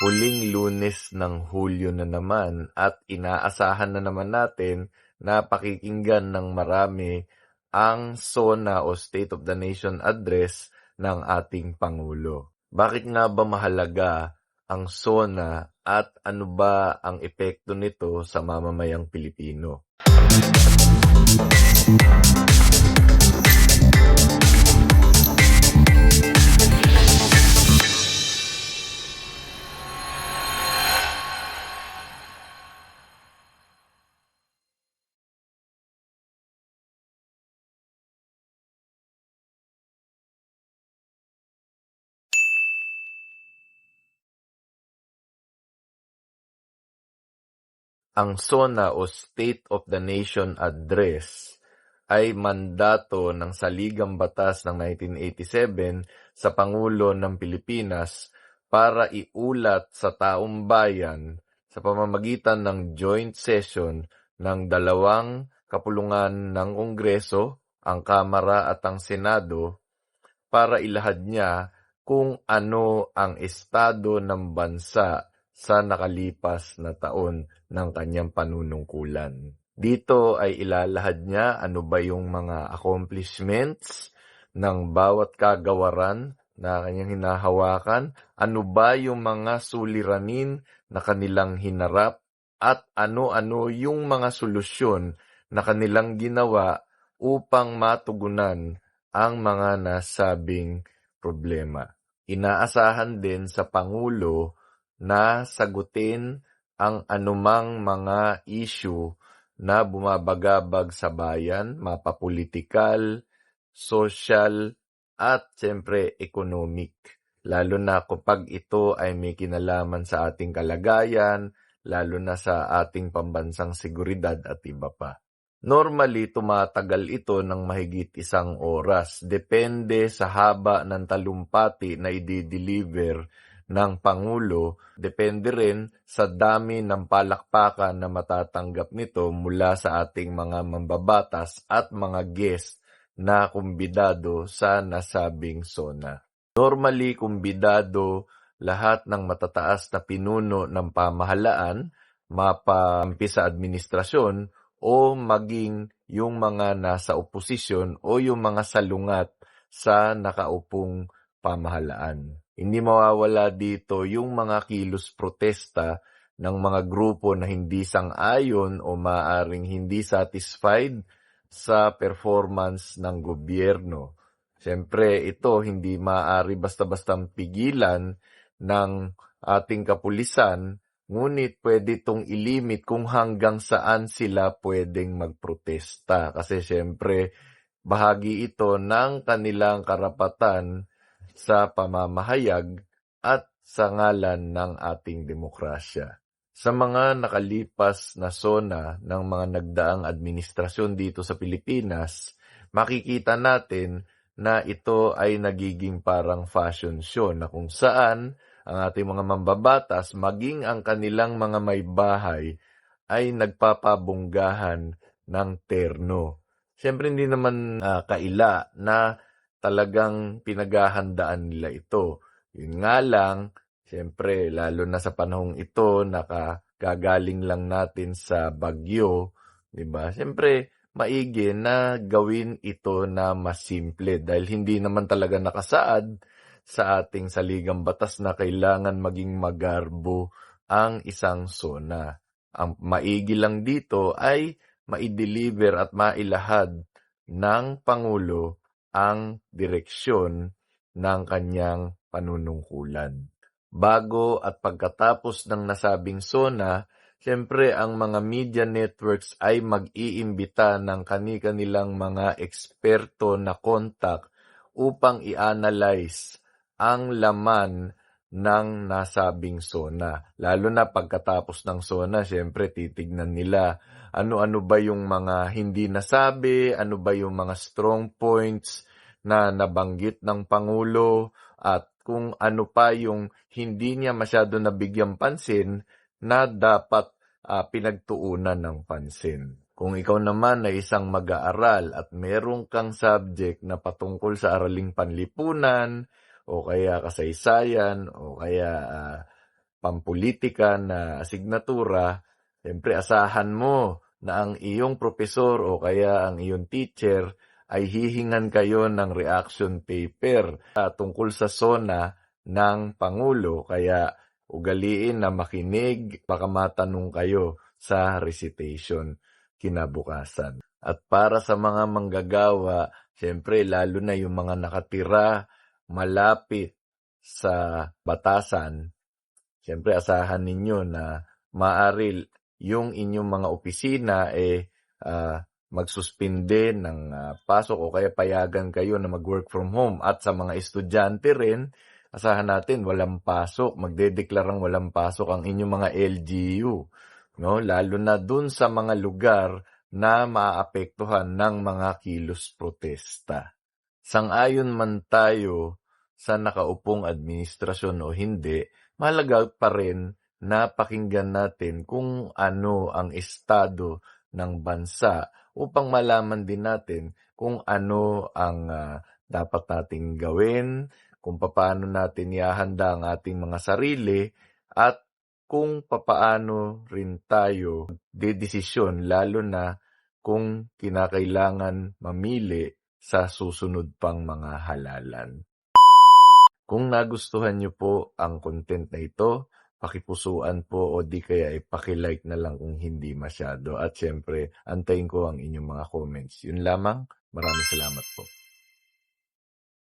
Huling lunes ng Hulyo na naman at inaasahan na naman natin na pakikinggan ng marami ang SONA o State of the Nation Address ng ating Pangulo. Bakit nga ba mahalaga ang SONA at ano ba ang epekto nito sa mamamayang Pilipino? Ang SONA o State of the Nation Address ay mandato ng Saligang Batas ng 1987 sa Pangulo ng Pilipinas para iulat sa taong bayan sa pamamagitan ng joint session ng dalawang kapulungan ng Kongreso, ang Kamara at ang Senado para ilahad niya kung ano ang estado ng bansa sa nakalipas na taon ng kanyang panunungkulan. Dito ay ilalahad niya ano ba yung mga accomplishments ng bawat kagawaran na kanyang hinahawakan, ano ba yung mga suliranin na kanilang hinarap, at ano-ano yung mga solusyon na kanilang ginawa upang matugunan ang mga nasabing problema. Inaasahan din sa Pangulo na sagutin ang anumang mga issue na bumabagabag sa bayan, mapapolitikal, social, at siyempre economic. Lalo na kapag ito ay may kinalaman sa ating kalagayan, lalo na sa ating pambansang seguridad at iba pa. Normally, tumatagal ito ng mahigit isang oras. Depende sa haba ng talumpati na i-deliver ng Pangulo. Depende rin sa dami ng palakpakan na matatanggap nito mula sa ating mga mambabatas at mga guest na kumbidado sa nasabing SONA. Normally, kumbidado lahat ng matataas na pinuno ng pamahalaan, mapampi sa administrasyon, o maging yung mga nasa oposisyon o yung mga salungat sa nakaupong pamahalaan. Hindi mawawala dito yung mga kilos protesta ng mga grupo na hindi sang-ayon o maaring hindi satisfied sa performance ng gobyerno. Siyempre, ito hindi maaari basta-bastang pigilan ng ating kapulisan, ngunit pwede itong ilimit kung hanggang saan sila pwedeng magprotesta. Kasi siyempre, bahagi ito ng kanilang karapatan sa pamamahayag at sa ngalan ng ating demokrasya. Sa mga nakalipas na sona ng mga nagdaang administrasyon dito sa Pilipinas, makikita natin na ito ay nagiging parang fashion show na kung saan ang ating mga mambabatas maging ang kanilang mga may bahay ay nagpapabunggahan ng terno. Siyempre hindi naman uh, kaila na talagang pinaghahandaan nila ito. Yun nga lang, siyempre lalo na sa panahong ito nakagagaling lang natin sa bagyo, 'di ba? Siyempre maigi na gawin ito na mas simple dahil hindi naman talaga nakasaad sa ating saligang batas na kailangan maging magarbo ang isang sona. Ang maigi lang dito ay maideliver at mailahad ng Pangulo ang direksyon ng kanyang panunungkulan. Bago at pagkatapos ng nasabing SONA, Siyempre, ang mga media networks ay mag-iimbita ng kani-kanilang mga eksperto na kontak upang i-analyze ang laman ng nasabing SONA. Lalo na pagkatapos ng SONA, siyempre titignan nila ano-ano ba yung mga hindi nasabi, ano ba yung mga strong points na nabanggit ng Pangulo at kung ano pa yung hindi niya masyado nabigyan pansin na dapat uh, pinagtuunan ng pansin. Kung ikaw naman ay isang mag-aaral at meron kang subject na patungkol sa araling panlipunan o kaya kasaysayan o kaya uh, pampulitika na asignatura, siyempre asahan mo na ang iyong propesor o kaya ang iyong teacher ay hihingan kayo ng reaction paper uh, tungkol sa SONA ng Pangulo. Kaya ugaliin na makinig, baka matanong kayo sa recitation kinabukasan. At para sa mga manggagawa, siyempre lalo na yung mga nakatira malapit sa batasan, siyempre asahan ninyo na maaril yung inyong mga opisina eh uh, magsuspinde ng uh, pasok o kaya payagan kayo na mag-work from home. At sa mga estudyante rin asahan natin walang pasok. Magdedeklarang walang pasok ang inyong mga LGU no? Lalo na dun sa mga lugar na maapektuhan ng mga kilos protesta. Sangayon man tayo sa nakaupong administrasyon o hindi mahalaga pa rin na pakinggan natin kung ano ang estado ng bansa upang malaman din natin kung ano ang uh, dapat nating gawin, kung paano natin ihahanda ang ating mga sarili at kung papaano rin tayo dedesisyon lalo na kung kinakailangan mamili sa susunod pang mga halalan. Kung nagustuhan niyo po ang content na ito, pakipusuan po o di kaya ay pakilike na lang kung hindi masyado. At syempre, antayin ko ang inyong mga comments. Yun lamang. Maraming salamat po.